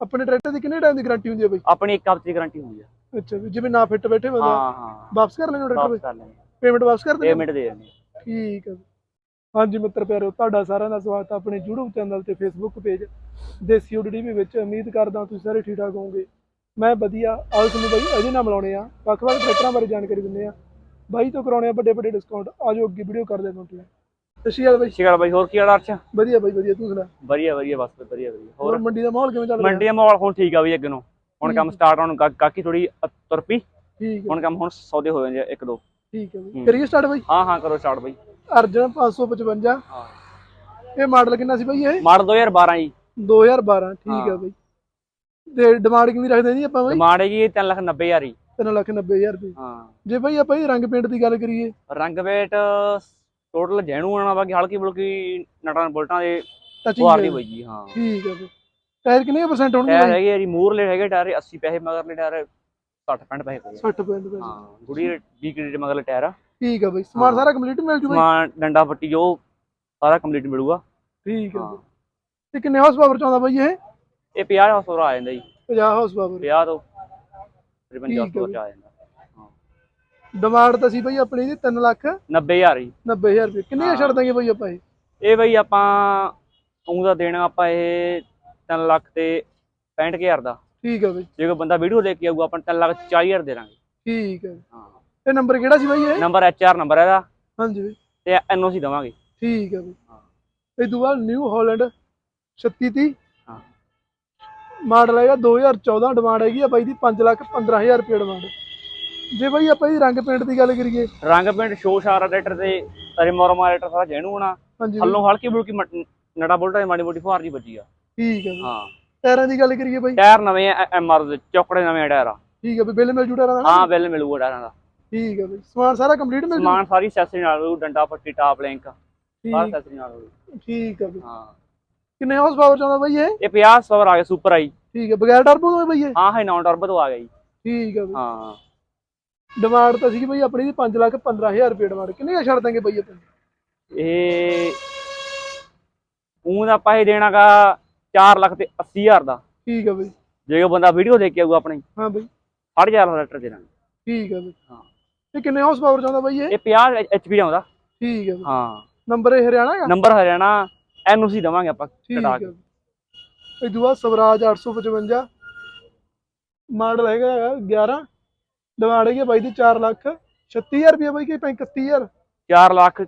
ਆਪਣੇ ਟਰੈਕਟਰ ਦੀ ਕਿੰਨੇ ਟਾਈਮ ਦੀ ਗਾਰੰਟੀ ਹੁੰਦੀ ਹੈ ਬਾਈ? ਆਪਣੀ ਇੱਕ ਹਫ਼ਤੇ ਦੀ ਗਾਰੰਟੀ ਹੁੰਦੀ ਆ। ਅੱਛਾ ਵੀ ਜਿਵੇਂ ਨਾ ਫਿੱਟ ਬੈਠੇ ਬੰਦਾ ਹਾਂ ਹਾਂ। ਵਾਪਸ ਕਰ ਲੈਣੇ ਟਰੈਕਟਰ ਵਾਪਸ ਕਰ ਲੈਂਦੇ ਪੇਮੈਂਟ ਵਾਪਸ ਕਰ ਦਿੰਦੇ ਪੇਮੈਂਟ ਦੇ ਦਿੰਦੇ। ਠੀਕ ਹੈ ਹਾਂਜੀ ਮਿੱਤਰ ਪਿਆਰੋ ਤੁਹਾਡਾ ਸਾਰਿਆਂ ਦਾ ਸਵਾਗਤ ਹੈ ਆਪਣੇ YouTube ਚੈਨਲ ਤੇ Facebook ਪੇਜ ਦੇਸੀ ਉਡੜੀ ਵਿੱਚ। ਉਮੀਦ ਕਰਦਾ ਤੁਸੀਂ ਸਾਰੇ ਠੀਕ ਠਾਕ ਹੋਵੋਗੇ। ਮੈਂ ਵਧੀਆ ਆਓ ਤੁਹਾਨੂੰ ਬਾਈ ਅਜੇ ਨਾ ਮਿਲਾਉਣੇ ਆ। ਵੱਖ-ਵੱਖ ਟਰੈਕਟਰਾਂ ਬਾਰੇ ਜਾਣਕਾਰੀ ਦਿੰਦੇ ਆ। ਬਾਈ ਤੋਂ ਕਰਾਉਣੇ ਆ ਵੱਡੇ ਵੱਡੇ ਡਿਸਕਾਊਂਟ ਆਜੋ ਅੱਗੇ ਵੀਡੀਓ ਕਰਦੇ ਕੰਟੀਨਿਊ ਸਤਿ ਸ਼੍ਰੀ ਅਕਾਲ ਬਾਈ। ਸਤਿ ਸ਼੍ਰੀ ਅਕਾਲ ਬਾਈ ਹੋਰ ਕੀ ਹਾਲ ਅਰਸ਼? ਵਧੀਆ ਬਾਈ ਵਧੀਆ। ਤੂੰ ਸੁਣਾ? ਵਧੀਆ ਵਧੀਆ ਬਸ ਵਧੀਆ ਵਧੀਆ। ਹੋਰ? ਹੋਰ ਮੰਡੀ ਦਾ ਮਾਹੌਲ ਕਿਵੇਂ ਚੱਲ ਰਿਹਾ? ਮੰਡੀ ਦਾ ਮਾਹੌਲ ਹੁਣ ਠੀਕ ਆ ਬਈ ਅੱਗੇ ਨੂੰ। ਹੁਣ ਕੰਮ ਸਟਾਰਟ ਹੋਣ ਕਾ- ਕਾਕੀ ਥੋੜੀ ਤੁਰ ਪਈ। ਠੀਕ ਹੈ। ਹੁਣ ਕੰਮ ਹੁਣ ਸੌਦੇ ਹੋ ਜਾਂਦੇ ਆ ਇੱਕ ਦੋ। ਠੀਕ ਹੈ ਬਾਈ। ਹੂੰ। ਕਰੀਏ ਸਟਾਰਟ ਬਾਈ? ਹਾਂ ਹਾਂ ਕਰੋ ਸਟਾਰਟ ਬਾਈ। ਅਰਜਨ 555 ਹਾਂ। ਇਹ ਮਾਡਲ ਕਿੰਨਾ ਸੀ ਬਾਈ ਇਹ? ਮਾਡਲ 2012 ਜੀ। 2012 ਠੀਕ ਹੈ। ਬਾਈ। ਤੇ ਡਿਮਾਂਡ ਕਿੰਨੀ ਰੱਖਦੇ ਜੀ ਆਪਾਂ ਬਾਈ? ਡਿਮਾਂਡ ਹੈ ਜੀ 3 ਲੱਖ 90 ਹਜ਼ਾਰ ਜੀ। 3 ਲੱਖ 90 ਹਜ਼ਾਰ ਰੁਪਏ। ਹਾਂ। ਜੇ ਬਾਈ ਆਪਾਂ ਇਹ ਰੰਗ ਪੇਂਟ ਦੀ ਗੱਲ ਕਰੀਏ। ਰੰਗ ਵੇਟ ਟੋਟਲ ਜੈਨੂ ਆਣਾ ਬਾਕੀ ਹਲਕੀ ਬੁਲਕੀ ਨਟਾਂ ਬੁਲਟਾਂ ਦੇ ਕੁਆਰ ਦੀ ਬਾਈ ਜੀ ਹਾਂ। ਠੀਕ ਹੈ ਟਾਇਰ ਕਿੰਨੇ ਪਰਸੈਂਟ ਹੋਣਗੇ ਟਾਇਰ ਹੈਗੇ ਆ ਜੀ ਮੂਰਲੇ ਹੈਗੇ ਟਾਇਰ 80 ਪੈਸੇ ਮਗਰਲੇ ਟਾਇਰ 60 65 ਪੈਸੇ ਪਏ ਆ। 60 ਪੈਂਟ ਪੈਸੇ। ਹਾਂ ਗੁੜੀ 20 ਕ੍ਰੈਡਿਟ ਮਗਰਲੇ ਟਾਇਰ ਆ। ਠੀਕ ਹੈ ਬਾਈ। ਸਮਾਨ। ਸਾਰਾ ਕੰਪਲੀਟ ਮਿਲ ਜੂ ਬਾਈ? ਸਮਾਨ ਡੰਡਾ ਪੱਟੀ ਜੋ ਸਾਰਾ ਕੰਪਲੀਟ ਮਿਲੂਗਾ। ਠੀਕ ਬਾਈ। ਤੇ ਕਿੰਨੇ ਹਾਰਸ ਪਾਵਰ ਚਾਹੁੰਦਾ ਬਾਈ ਇਹ? ਇਹ 50 ਹਾਰਸ ਪਾਵਰ ਆ ਜਾਂਦਾ ਜੀ। 50 ਹਾਰਸ ਪਾਵਰ 50 ਤੋਂ 53 ਠੀਕ ਹਾਰਸ ਹੈ ਪਾਵਰ ਚ ਆ ਜਾਂਦਾ। ਡਿਮਾਂਡ ਤਾਂ ਸੀ ਬਾਈ ਆਪਣੀ ਦੀ 3 ਲੱਖ। 90000 ਜੀ। 90000 ਰੁਪਏ। ਕਿੰਨੇ। ਛੱਡ ਦਾਂਗੇ ਬਾਈ ਆਪਾਂ ਇਹ? ਇਹ ਬਈ ਆਪਾਂ ਉਹਦਾ ਦੇਣਾ ਆਪਾਂ ਇਹ 3 ਲੱਖ ਤੇ 65000 ਦਾ। ਠੀਕ ਹੈ ਬਾਈ। ਜੇ ਕੋਈ ਬੰਦਾ ਵੀਡੀਓ ਦੇਖ ਕੇ ਆਊਗਾ ਆਪਾਂ 3 ਲੱਖ 40000 ਦੇ ਦਾਂਗੇ। ਠੀਕ ਹੈ ਹਾਂ। ਇਹ ਨੰਬਰ ਕਿਹੜਾ ਸੀ ਬਾਈ ਇਹ? ਨੰਬਰ ਐਚਆਰ ਨੰਬਰ ਇਹਦਾ। ਹਾਂਜੀ ਬਾਈ। ਤੇ ਐਨਓਸੀ ਦਵਾਂਗੇ। ਠੀਕ ਹੈ ਬਾਈ। ਹਾਂ। ਇਹ ਬਾਅਦ ਨਿਊ ਹਾਲੈਂਡ 3630 ਹਾਂ। ਮਾਡਲ ਹੈਗਾ 2014 ਡਿਮਾਂਡ ਹੈਗੀ ਆ ਬਾਈ ਦੀ 5 ਲੱਖ 15000 ਰੁਪਏ ਡਿਮਾਂਡ। ਜੇ ਬਾਈ ਆਪਾਂ ਇਹ ਰੰਗ ਪੇਂਟ ਦੀ ਗੱਲ ਕਰੀਏ। ਰੰਗ ਪਿੰਡ ਸ਼ੋ ਸ਼ਾਰਾ ਰੈਟਰ ਤੇ ਰਿਮੋਰਮਾ ਰੈਟਰ ਸਾਰਾ ਜੈਨੂ ਹੋਣਾ ਥੱਲੋਂ ਹਲਕੀ ਬੁਲਕੀ ਨੜਾ ਬੁਲਟਾ ਦੀ ਮਾੜੀ ਮੋਟੀ ਫੁਹਾਰ ਜੀ ਵੱਜੀ ਆ। ਠੀਕ ਹੈ ਹਾਂ। ਟਾਇਰਾਂ ਦੀ ਗੱਲ ਕਰੀਏ ਬਾਈ। ਟਾਇਰ ਨਵੇਂ ਐਮਆਰ ਦੇ ਚੌਕੜੇ ਨਵੇਂ ਟਾਇਰ ਆ। ਠੀਕ ਹੈ ਬਾਈ ਬਿੱਲ ਮਿਲ ਜੂ ਟਾਇਰਾਂ ਦਾ? ਹਾਂ ਬਿੱਲ ਮਿਲੂਗਾ ਟਾਇਰਾਂ ਦਾ। ਠੀਕ ਹੈ ਬਾਈ ਸਮਾਨ ਸਾਰਾ ਕੰਪਲੀਟ ਮਿਲ ਜੂ? ਸਮਾਨ ਸਾਰੀ ਐਕਸੈਸਰੀ ਨਾਲ ਹੋਊ ਡੰਡਾ ਪੱਟੀ ਟਾਪ ਲਿੰਕ ਸਾਰਾ ਐਕਸੈਸਰੀ ਨਾਲ ਹੋਊ। ਠੀਕ ਹੈ ਬਾਈ। ਹਾਂ। ਕਿੰਨੇ ਹਾਰਸ ਪਾਵਰ ਚਾਹੁੰਦਾ ਬਾਈ ਇਹ? ਇਹ 50 ਸਵਰ ਆ ਗਿਆ ਸੁਪਰ ਆਈ। ਠੀਕ ਹੈ ਬਗੈਰ ਟਰਬੋ ਤੋਂ ਬਾਈ ਇਹ? ਹਾਂ ਹੈ ਨਾਨ ਟਰਬੋ ਤੋਂ ਆ ਗਿਆ ਜੀ। ਠੀਕ ਹੈ ਬਾਈ। ਹਾਂ। ਡਿਮਾਂਡ ਤਾਂ ਸੀਗੀ ਬਾਈ ਆਪਣੀ ਦੀ 5 ਲੱਖ 15000 ਰੁਪਏ ਡਿਮਾਂਡ। ਕਿੰਨੇ ਦਾ ਛੱਡ ਦਾਂਗੇ ਬਾਈ ਆਪਾਂ? ਇਹ ਉਹ ਦਾ ਇਹ ਦੇਣਾਗਾ 4 ਲੱਖ ਤੇ 80000 ਦਾ। ਠੀਕ ਹੈ ਬਾਈ। ਜੇ ਉਹ ਬੰਦਾ ਵੀਡੀਓ ਦੇਖ ਕੇ ਆਊਗਾ ਆਪਣੀ ਹਾਂ ਬਾਈ। 4.5 ਦਾ ਲੈਟਰ ਦੇ ਦਾਂਗੇ। ਠੀਕ ਹੈ ਬਾਈ। ਹਾਂ। ਇਹ ਕਿੰਨੇ ਹਾਰਸ ਪਾਵਰ ਚਾਹੁੰਦਾ ਬਾਈ ਇਹ? ਇਹ 50 ਐਚਪੀ ਆਉਂਦਾ। ਠੀਕ ਹੈ ਬਾਈ। ਹਾਂ। ਨੰਬਰ ਇਹ ਹਰਿਆਣਾ ਦਾ ਨੰਬਰ ਹਰਿਆਣਾ ਐਨਓਸੀ ਦਵਾਂਗੇ ਆਪਾਂ ਕਟਾ ਕੇ। ਇਹ ਦੂਆ ਸਵਰਾਜ 855 ਮਾਡਲ ਹੈਗਾ 11 ਡਿਮਾਂਡ ਹੈਗੀ ਆ ਬਾਈ ਦੀ 4 ਲੱਖ। 36000 ਰੁਪਏ ਬਾਈ ਕਿ 31000 4 ਲੱਖ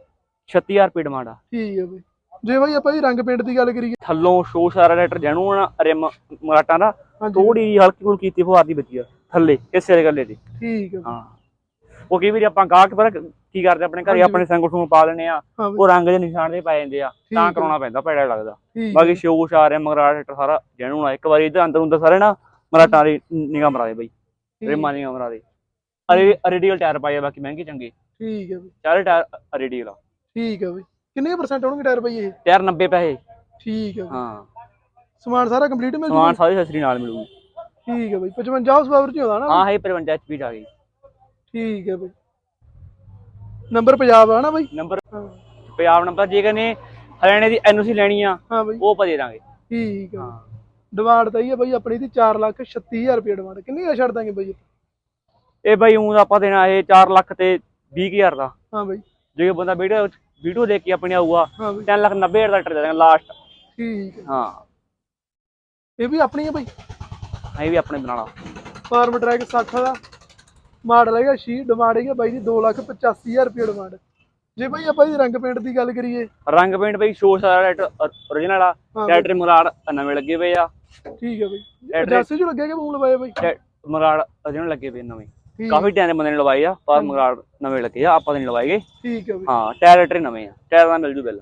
36000 ਰੁਪਏ ਡਿਮਾਂਡ ਆ। ਠੀਕ ਹੈ ਬਾਈ। ਜੇ ਬਾਈ ਆਪਾਂ ਇਹ ਰੰਗ ਪੇਂਟ ਦੀ ਗੱਲ ਕਰੀਏ। ਥੱਲੋਂ ਸ਼ੋ ਸਾਰਾ ਰੈਟਰ ਜੈਨੂ ਰਿਮ ਮਰਾਟਾਂ ਦਾ। ਥੋੜੀ ਜਿਹੀ ਹਲਕੀ ਫੁਲਕੀ ਕੀਤੀ ਫੁਹਾਰ ਦੀ ਬੱਜੀ ਆ ਥੱਲੇ ਇਸੇ ਗੱਲੇ ਦੀ ਠੀਕ ਹੈ। ਹਾਂ। ਉਹ ਕਈ ਵਾਰੀ ਆਪਾਂ ਗਾਹਕ ਪਰ ਕੀ ਕਰਦੇ ਆਪਣੇ ਘਰੇ। ਆਪਣੇ ਸੰਗਠਨ ਨੂੰ ਪਾ ਲੈਣੇ ਆ। ਉਹ ਰੰਗ ਦੇ ਨਿਸ਼ਾਨ ਦੇ ਪੈ ਜਾਂਦੇ ਆ ਤਾਂ। ਕਰਾਉਣਾ ਪੈਂਦਾ ਭੈੜਾ ਲੱਗਦਾ। ਬਾਕੀ ਸ਼ੋਅ ਸ਼ਾਰ ਹੈ ਮਗਰਾ ਰੈਟਰ ਸਾਰਾ ਜੈਨੂ ਆ। ਇੱਕ ਵਾਰੀ ਇਧਰ ਅੰਦਰ ਅੰਦਰ ਸਾਰੇ ਨਾ ਮਰਾਟਾਂ ਦੀ ਨਿਗਾਹ ਮਰਾ ਦੇ ਬਈ। ਰਿਮਾਂ ਨਿਗਾਹ ਮਰਾ ਦੇ। ਅਰੇ ਅਰੇਡੀਅਲ ਟਾਇਰ ਪਾਏ ਆ ਬਾਕੀ ਮਹਿੰਗੇ ਚੰਗੇ। ਠੀਕ ਹੈ ਬਾਈ। ਚਾਰੇ ਟਾਇਰ ਅਰੇਡੀਅਲ ਆ। ਠੀਕ ਹੈ ਬਾਈ। ਕਿੰਨੇ ਪਰਸੈਂਟ ਹੋਣਗੇ ਟਾਇਰ ਬਾਈ ਇਹ? ਟਾਇਰ 90 ਪੈਸੇ। ਠੀਕ ਹੈ ਬਾਈ। ਹਾਂ। ਸਮਾਨ ਸਾਰਾ ਕੰਪਲੀਟ ਮਿਲ ਸਮਾਨ ਜੂਗਾ? ਸਾਰੀ ਸਸਰੀ ਨਾਲ ਮਿਲੂਗੀ। ਠੀਕ ਹੈ ਬਾਈ। 55 ਹਾਰਸ ਪਾਵਰ ਚ ਹੁੰਦਾ ਨਾ ਹਾਂ ਹੈ 55 ਐਚਪੀ ਆ ਗਈ। ਠੀਕ ਹੈ ਬਾਈ। ਨੰਬਰ ਪੰਜਾਬ ਆ ਨਾ ਬਾਈ? ਨੰਬਰ ਹਾਂ। ਪੰਜਾਬ ਨੰਬਰ ਜੇ ਕਹਿੰਦੇ ਹਰਿਆਣੇ ਦੀ ਐਨਓਸੀ ਲੈਣੀ ਆ ਹਾਂ ਬਾਈ। ਉਹ ਆਪਾਂ ਦੇ ਦਾਂਗੇ। ਠੀਕ ਹੈ ਹਾਂ। ਡਿਮਾਂਡ ਤਾਂ ਹੀ ਹੈ ਬਾਈ ਆਪਣੀ ਦੀ 4 ਲੱਖ 36000 ਰੁਪਏ ਡਿਮਾਂਡ। ਕਿੰਨੀ ਦਾ ਛੱਡ ਦਾਂਗੇ ਬਾਈ ਇਹ ਬਾਈ ਊਂ ਆਪਾਂ ਦੇਣਾ ਇਹ 4 ਲੱਖ ਤੇ 20000 ਦਾ। ਹਾਂ ਬਾਈ। ਜੇ ਬੰਦਾ ਵੀਡੀਓ ਵੀਡੀਓ ਦੇਖ ਕੇ ਆਪਣੇ ਆਊਗਾ ਹਾਂ ਬਾਈ। 3 ਲੱਖ 90 ਹਜ਼ਾਰ ਦਾ ਟਰ ਦੇ ਦਾਂਗੇ ਲਾਸਟ ਠੀਕ ਹੈ। ਇਹ ਵੀ ਆਪਣੀ ਹੈ ਬਾਈ? ਇਹ ਵੀ ਆਪਣੇ ਬਣਾਣਾ ਫਾਰਮ ਟਰੈਕ 60 ਦਾ ਮਾਡਲ ਹੈਗਾ ਸ਼ੀ ਡਿਮਾਂਡ ਹੈਗੀ ਬਾਈ ਦੀ 2 ਲੱਖ 85000 ਰੁਪਏ ਡਿਮਾਂਡ ਜੇ ਬਾਈ ਆਪਾਂ ਇਹਦੀ ਰੰਗ ਪੇਂਟ ਦੀ ਗੱਲ ਕਰੀਏ। ਰੰਗ ਪੇਂਟ ਬਈ ਸ਼ੋ ਸਾਰਾ ਰੈਟਰ origignal ਆ। ਟੈਟਰ ਮਰਾੜ ਨਵੇਂ ਲੱਗੇ ਪਏ ਆ। ਠੀਕ ਹੈ ਬਾਈ। Address- ਐਡਰੈਸ ਜੋ ਲੱਗਿਆ ਕਿ ਲਵਾਏ ਬਾਈ? ਮਰਾੜ origignal ਲੱਗੇ ਪਏ ਨਵੇਂ। ਕਾਫੀ ਟਾਈਮ ਦੇ ਬੰਦੇ ਨੇ ਲਵਾਏ ਆ ਪਰ ਮਰਾੜ ਨਵੇਂ ਲੱਗੇ ਆ ਆਪਾਂ ਤਾਂ ਨਹੀਂ ਲਵਾਏਗੇ। ਠੀਕ ਹੈ ਬਾਈ। ਹਾਂ ਟਾਇਰ ਰੈਟਰ ਨਵੇਂ ਆ ਟਾਇਰ ਦਾ ਮਿਲ ਜੂ ਬਿੱਲ।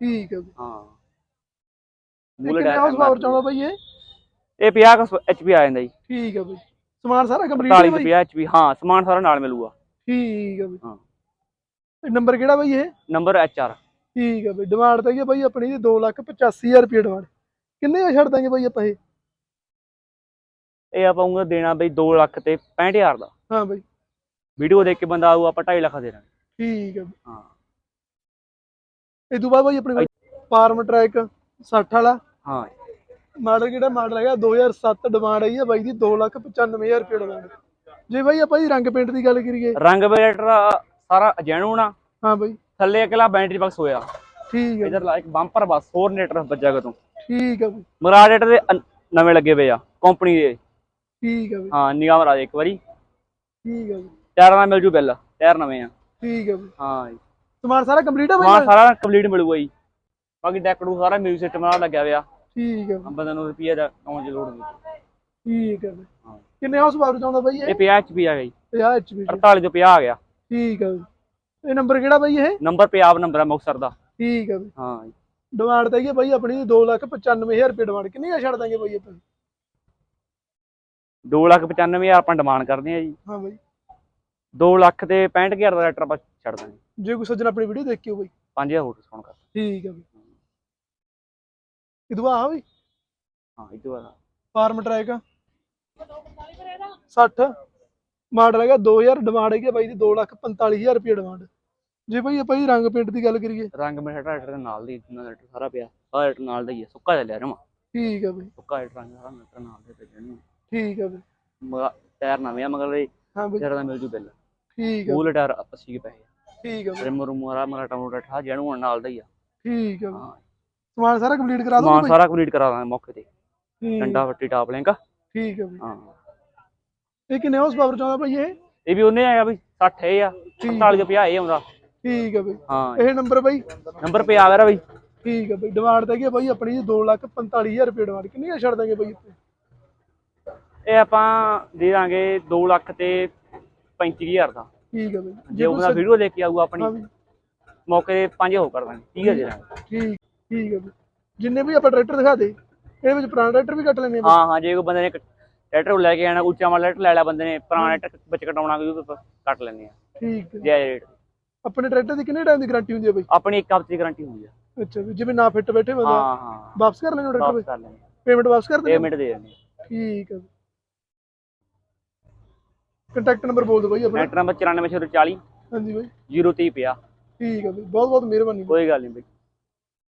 ਠੀਕ ਹੈ ਬਾਈ। ਹਾਂ। ਇਹ ਮੂਲੇ ਕਿੰਨੇ ਹਾਊਸ ਪਾਵਰ ਚਾਹੁੰਦਾ ਬਾਈ ਇਹ? ਇਹ 50 ਐਚਪੀ ਆ ਜਾਂਦਾ ਜੀ। ਠੀਕ ਹੈ ਬਾਈ। ਸਮਾਨ ਸਾਰਾ ਕੰਪਲੀਟ 40 ਹੈ ਬਾਈ? 50 ਐਚਪੀ ਹਾਂ ਸਮਾਨ ਸਾਰਾ ਨਾਲ ਮਿਲੂਗਾ। ਠੀਕ ਹੈ ਬਾਈ। ਹਾਂ। ਇਹ ਨੰਬਰ ਕਿਹੜਾ ਬਾਈ ਇਹ? ਨੰਬਰ ਐਚਆਰ ਠੀਕ ਹੈ ਬਾਈ। ਡਿਮਾਂਡ ਤਾਂ ਆ ਬਾਈ ਆਪਣੀ ਦੀ 2 ਲੱਖ 85000 ਰੁਪਏ ਡਿਮਾਂਡ ਕਿੰਨੇ ਦਾ ਛੱਡ ਦਾਂਗੇ ਬਾਈ ਆਪਾਂ ਇਹ? ਇਹ ਆਪਾਂ ਦੇਣਾ ਬਈ 2 ਲੱਖ ਤੇ 65000 ਦਾ। ਹਾਂ ਬਾਈ। ਵੀਡੀਓ ਦੇਖ ਕੇ ਬੰਦਾ ਆਊ ਆਪਾਂ 2.5 ਲੱਖ ਦੇ ਦਾਂਗੇ। ਠੀਕ ਹੈ। ਹਾਂ। ਇਹ ਤੋਂ ਬਾਅਦ ਬਾਈ ਆਪਣੇ ਫਾਰਮ ਟਰੈਕ 60 ਵਾਲਾ। ਹਾਂ। ਮਾਡਲ ਕਿਹੜਾ ਮਾਡਲ ਹੈਗਾ? 2007 ਡਿਮਾਂਡ ਆਈ ਹੈ ਬਾਈ ਦੀ 295000 ਰੁਪਏ ਡਿਮਾਂਡ ਜੇ ਬਾਈ ਆਪਾਂ ਜੀ ਰੰਗ ਪੇਂਟ ਦੀ ਗੱਲ ਕਰੀਏ। ਰੰਗ ਵੇਟਰ ਸਾਰਾ ਜੈਨੂਨ ਆ। ਹਾਂ ਬਾਈ। ਥੱਲੇ ਅਕਲਾ ਬੈਟਰੀ ਬਾਕਸ ਹੋਇਆ। ਠੀਕ ਹੈ ਇਧਰ ਲਾ ਇੱਕ ਬੰਪਰ ਬਸ 4 ਲੀਟਰ ਵੱਜਾ ਕਦੋਂ ਠੀਕ ਹੈ ਬਾਈ। ਮਰਾਡੇਟ ਦੇ ਨਵੇਂ ਲੱਗੇ ਪਏ ਆ ਕੰਪਨੀ ਦੇ। ਠੀਕ ਹੈ ਬਾਈ। ਹਾਂ ਨਿਗਾਹ ਮਰਾ ਦੇ ਇੱਕ ਵਾਰੀ। ਠੀਕ ਹੈ ਟਾਇਰਾਂ ਦਾ ਮਿਲ ਜੂ ਬਿੱਲ ਟਾਇਰ ਨਵੇਂ ਆ। ਠੀਕ ਹੈ ਹਾਂ ਜੀ। ਸਮਾਨ ਸਾਰਾ ਕੰਪਲੀਟ ਹੈ ਬਾਈ ਸਾਰਾ ਕੰਪਲੀਟ ਮਿਲੂਗਾ ਜੀ। ਬਾਕੀ ਡੈਕੜੂ ਸਾਰਾ ਮਿਊਜ਼ਿਕ ਸਿਸਟਮ ਨਾਲ ਲੱਗਿਆ ਹੋਇਆ। ਠੀਕ ਹੈ ਬੰਦੇ ਨੂੰ ਰੁਪਈਆ ਦਾ ਆਉਣ ਦੀ ਲੋੜ ਨਹੀਂ। ਠੀਕ ਹੈ ਹਾਂ। ਕਿੰਨੇ ਹਾਊਸ ਪਾਵਰ ਚਾਹੁੰਦਾ ਬਾਈ ਇਹ? ਇਹ 50 HP ਆ ਗਈ। 50 ਐਚਪੀ 48 ਤੋਂ 50 ਆ ਗਿਆ। ਠੀਕ ਹੈ ਇਹ ਨੰਬਰ ਕਿਹੜਾ ਬਾਈ ਇਹ? ਨੰਬਰ ਪੰਜਾਬ ਨੰਬਰ ਆ ਮੁਕਤਸਰ ਦਾ। ਠੀਕ ਹੈ ਹਾਂ ਜੀ। ਡਿਮਾਂਡ ਤਾਂ ਹੈਗੀ ਹੈ ਬਾਈ ਆਪਣੀ 295000 ਰੁਪਏ ਡਿਮਾਂਡ ਕਿੰਨੀ ਆ ਛੱਡ ਦਾਂਗੇ ਬਾਈ ਆਪਾਂ? 2 ਲੱਖ 95000 ਆਪਾਂ ਡਿਮਾਂਡ ਕਰਦੇ ਆ ਜੀ। ਹਾਂ ਬਾਈ। 2 ਲੱਖ ਤੇ 65000 ਦਾ ਲੈਟਰ ਆਪਾਂ ਛੱਡ ਦਾਂਗੇ। ਜੇ ਕੋਈ ਸੱਜਣ ਆਪਣੀ ਵੀਡੀਓ ਦੇਖਿਓ ਬਾਈ 5000 ਹੋਰ ਡਿਸਕਾਊਂਟ ਕਰ ਠੀਕ ਹੈ ਬਾਈ। ਇਹ ਦੁਆ ਆ ਬਾਈ? ਹਾਂ ਇਹ ਤੋਂ ਬਾਅਦ ਫਾਰਮ ਟਰੈਕ 60 ਮਾਡਲ ਹੈਗਾ 2000 ਡਿਮਾਂਡ ਹੈਗੀ ਆ ਬਾਈ ਦੀ 245000 ਰੁਪਏ ਡਿਮਾਂਡ। ਜੇ ਬਾਈ ਆਪਾਂ ਇਹ ਰੰਗ ਪੇਂਟ ਦੀ ਗੱਲ ਕਰੀਏ। ਰੰਗ ਮੇਰੇ ਲੈਟਰ ਦੇ ਨਾਲ ਦੀ ਲੈਟਰ ਸਾਰਾ ਪਿਆ ਸਾਰਾ ਲੈਟਰ ਨਾਲ ਦਾ ਹੀ ਹੈ ਸੁੱਕਾ ਚੱਲਿਆ ਰਮਾ ਠੀਕ ਹੈ ਬਾਈ। ਸੁੱਕਾ ਲੈਟਰ ਰੰਗ ਸਾਰਾ ਲੈਟਰ ਨਾਲ ਦੇ ਨੂੰ ਠੀਕ ਹੈ ਬਾਈ ਮਗਾ ਟਾਇਰ ਨਵੇਂ ਆ ਮਗਰ ਇਹ ਹਾਂ ਬਾਈ। ਜਿਹੜਾ ਦਾ ਮਿਲ ਜੂ ਬਿੱਲ। ਠੀਕ ਹੈ ਫੂਲ ਟਾਇਰ 80 ਕੇ ਪੈਸੇ। ਠੀਕ ਹੈ ਬਾਈ। ਰਿਮ ਰੂਮ ਵਾਲਾ ਮਗਰ ਟਮੋਟਾ ਠਾ ਜੈਨੂੰ ਨਾਲ ਦਾ ਹੀ ਆ। ਠੀਕ ਹੈ ਬਾਈ। ਹਾਂ। ਸਮਾਨ ਸਾਰਾ ਕੰਪਲੀਟ ਕਰਾ ਦੋ ਸਮਾਨ ਸਾਰਾ ਕੰਪਲੀਟ ਕਰਾ ਦਾਂਗੇ ਮੌਕੇ ਤੇ। ਡੰਡਾ ਫੱਟੀ ਟਾਪ ਲਿੰਕ। ਠੀਕ ਹੈ ਬਾਈ। ਹਾਂ। ਇਹ ਕਿੰਨੇ ਹਾਊਸ ਪਾਵਰ ਚਾਹੁੰਦਾ ਬਾਈ ਇਹ? ਇਹ ਵੀ ਉਹਨੇ ਆਇਆ ਬਈ 60 ਇਹ ਆ 47 ਤੋਂ 50 ਇਹ ਆਉਂਦਾ। ਠੀਕ ਹੈ ਬਾਈ। ਹਾਂ। ਇਹ ਨੰਬਰ ਬਾਈ? ਨੰਬਰ ਪਿਆ ਆ ਮੇਰਾ ਬਈ। ਠੀਕ ਹੈ ਬਾਈ। ਡਿਮਾਂਡ ਤਾਂ ਹੈਗੀ ਆ ਬਾਈ ਆਪਣੀ 2,45,000 ਰੁਪਏ ਡਿਮਾਂਡ ਕਿੰਨੀ ਆ ਛੱਡ ਦਾਂਗੇ ਬਾਈ ਉੱਤੇ ਇਹ ਆਪਾਂ ਦੇ ਦਾਂਗੇ 2 ਲੱਖ ਤੇ 35000 ਦਾ। ਠੀਕ ਹੈ ਬਾਈ। ਜੇ ਉਹਦਾ ਵੀਡੀਓ ਲੈ ਕੇ ਆਊਗਾ ਆਪਣੀ ਹਾਂ ਮੌਕੇ ਤੇ ਪੰਜ ਹੋ ਕਰ ਦਾਂਗੇ ਠੀਕ ਹੈ ਜੀ ਠੀਕ ਠੀਕ ਹੈ ਬਾਈ। ਜਿੰਨੇ ਵੀ ਆਪਾਂ ਟਰੈਕਟਰ ਦਿਖਾ ਦੇ ਇਹਦੇ ਵਿੱਚ ਪੁਰਾਣਾ ਟਰੈਕਟਰ ਵੀ ਕੱਟ ਲੈਣੇ। ਹਾਂ ਹਾਂ ਜੇ ਕੋਈ ਬੰਦੇ ਨੇ ਟਰੈਕਟਰ ਲੈ ਕੇ ਆਣਾ ਉੱਚਾ ਵਾਲਾ ਟਰੈਕਟਰ ਲੈ ਲਿਆ ਬੰਦੇ ਨੇ ਪੁਰਾਣਾ ਟਰੈਕਟਰ ਵਿੱਚ ਕਟਾਉਣਾ ਵੀ ਕੱਟ ਲੈਂਦੇ ਆ। ਠੀਕ ਹੈ ਜੇ ਰੇਟ। ਆਪਣੇ ਟਰੈਕਟਰ ਦੀ ਕਿੰਨੇ ਟਾਈਮ ਦੀ ਗਾਰੰਟੀ ਹੁੰਦੀ ਹੈ ਬਾਈ? ਆਪਣੀ ਇੱਕ ਹਫ਼ਤੇ ਦੀ ਗਾਰੰਟੀ ਹੁੰਦੀ ਆ। ਅੱਛਾ ਵੀ ਜਿਵੇਂ ਨਾ ਫਿੱਟ ਬੈਠੇ ਬੰਦਾ ਹਾਂ ਹਾਂ। ਵਾਪਸ ਕਰ ਲੈਣੇ ਟਰੈਕਟਰ ਵਾਪਸ ਕਰ ਲੈਂਦੇ ਪੇਮੈਂਟ ਵਾਪਸ ਕਰ ਦੇਣੀ ਪੇਮੈਂਟ ਦੇ ਦਿੰਦੇ ਠੀਕ ਹੈ ਕੰਟੈਕਟ ਨੰਬਰ ਬੋਲ ਦਿਓ ਬਾਈ ਆਪਣਾ। ਨੈਟ ਨੰਬਰ 94040 ਹਾਂਜੀ ਬਾਈ। 030 ਪਿਆ। ਠੀਕ ਹੈ ਬਾਈ ਬਹੁਤ ਬਹੁਤ ਮਿਹਰਬਾਨੀ ਬਾਈ। ਕੋਈ ਗੱਲ ਨਹੀਂ ਬਈ।